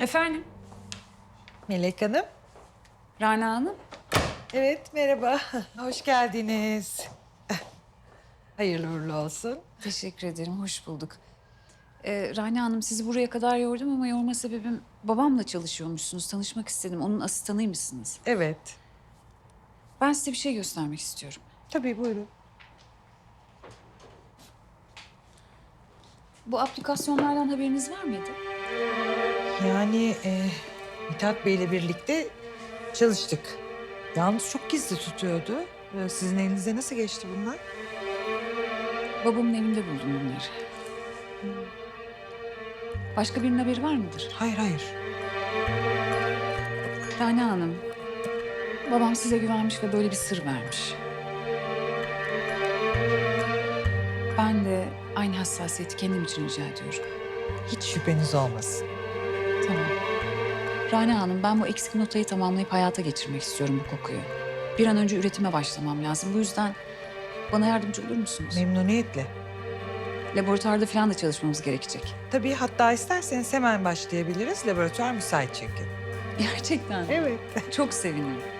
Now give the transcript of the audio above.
Efendim? Melek Hanım. Rana Hanım? Evet, merhaba. Hoş geldiniz. Hayırlı uğurlu olsun. Teşekkür ederim, hoş bulduk. Ee, Rana Hanım sizi buraya kadar yordum ama yorma sebebim babamla çalışıyormuşsunuz. Tanışmak istedim. Onun asistanıymışsınız. Evet. Ben size bir şey göstermek istiyorum. Tabii buyurun. Bu aplikasyonlardan haberiniz var mıydı? Yani e, Mithat Bey'le birlikte çalıştık. Yalnız çok gizli tutuyordu. Ee, Sizin elinize nasıl geçti bunlar? Babamın evinde buldum bunları. Başka birinin haberi var mıdır? Hayır, hayır. Rana Hanım, babam size güvenmiş ve böyle bir sır vermiş. Ben de aynı hassasiyeti kendim için rica ediyorum. Hiç şüpheniz olmasın. Tamam. Rana Hanım, ben bu eksik notayı tamamlayıp hayata geçirmek istiyorum bu kokuyu. Bir an önce üretime başlamam lazım. Bu yüzden bana yardımcı olur musunuz? Memnuniyetle. Laboratuvarda falan da çalışmamız gerekecek. Tabii hatta isterseniz hemen başlayabiliriz. Laboratuvar müsait çünkü. Gerçekten. Evet. Çok sevinirim.